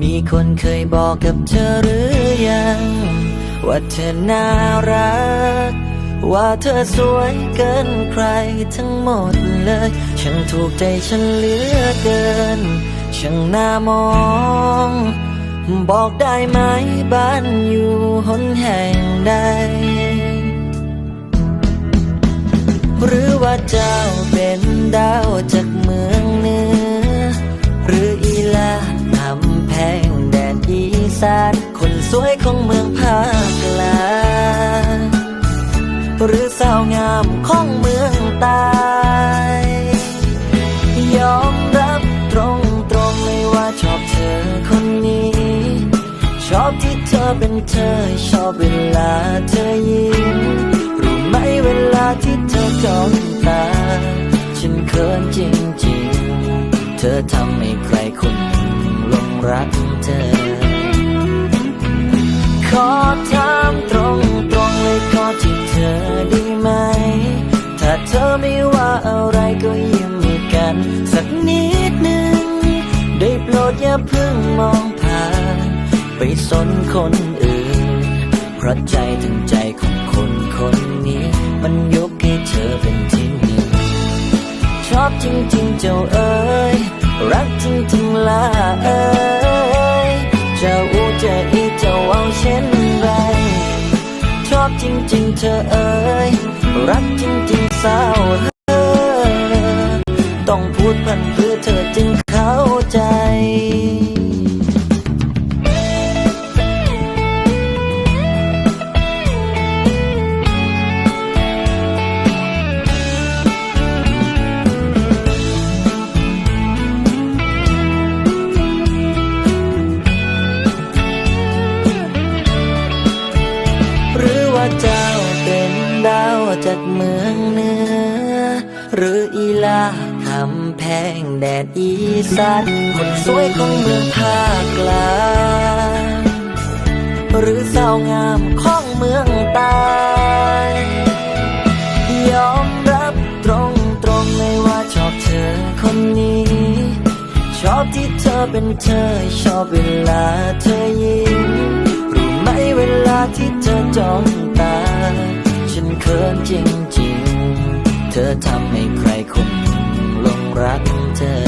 มีคนเคยบอกกับเธอหรือยัง ว่าเธอน่ารัก ว่าเธอสวยเกินใครทั้งหมดเลย ฉันถูกใจฉันเหลือเกินช่างน่ามอง บอกได้ไหมบ้านอยู่หนแห่งใด หรือว่าเจ้าานคนสวยของเมืองภาคกลางหรือสาวงามของเมืองใตายยอมรับตรงตรงๆเลยว่าชอบเธอคนนี้ ชอบที่เธอเป็นเธอ ชอบเวลาเธอยิ้มรู้ไหมเวลาที่เธอจ้องตา ฉันเขินจริงๆ เธอทำให้ใครคนหนึ่งลงรักเธอ ขอถามตรงตรงๆเลยขอที่เธอได้ไหม ถ้าเธอไม่ว่าอะไรก็ยิ้มให้กัน สักนิดหนึ่งได้โปรดอย่าเพิ่งมองผ่าน ไปสนคนอื่น เพราะใจถึงใจของคนคนนี้ มันยกให้เธอเป็นที่หนึ่งชอบจริงๆเจ้าเอ๋ จริงเธอเอ๋ยรักจริงจริงสาวเอ๋ยต้องพูดพัน ดาวจากเมืองเหนือ หรืออีลาคำแพงแดดอีสานคนสวยของเมืองภาคกลางหรือสาวงามของเมืองใตายยอมรับตรงตรงๆเลยว่าชอบเธอคนนี้ ชอบที่เธอเป็นเธอ ชอบเวลาเธอยิ้มรู้ไหมเวลาที่เธอจ้องตา เขินจริงๆ เธอทำให้ใครคนหนึ่งหลงรักเธอ